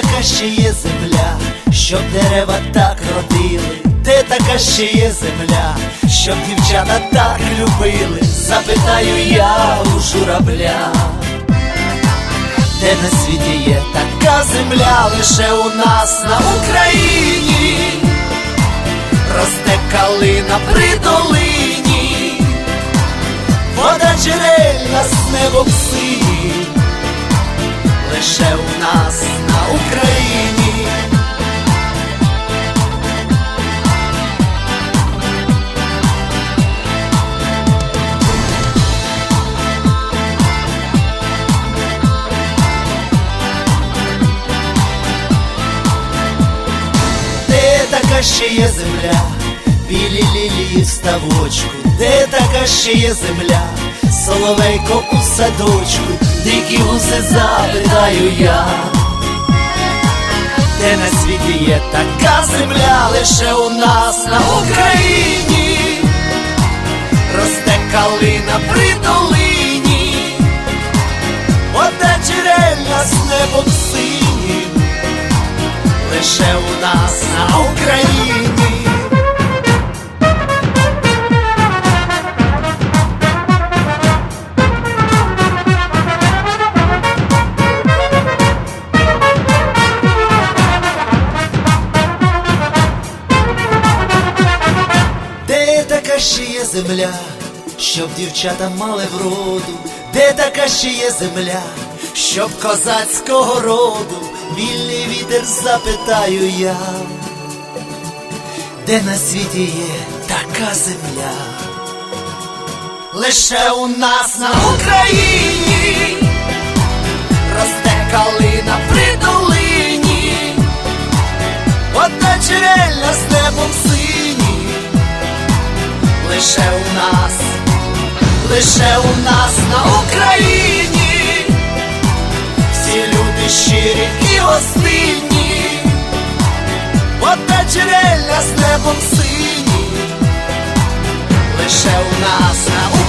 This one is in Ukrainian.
така ще є земля, щоб дерева так родили, де така ще є земля, щоб дівчата так любили, запитаю я у журавля. Де на світі є така земля? Лише у нас на Україні, росте калина при долині, вода джерельна з небом така ще є земля, білі лілії в ставочку, де така ще є земля, соловейко у садочку, дикі гуси запитаю я, де на світі є така земля, лише у нас на Україні, росте калина при долині, вода джерельна з небом синім. Лише у нас на Україні. Є земля, щоб дівчата мали вроду, де така ще є земля, щоб козацького роду, вільний вітер запитаю я, де на світі є така земля, лише у нас на Україні лише у нас на Україні, всі люди щирі і гостинні, вода джерельна з небом сині, лише у нас на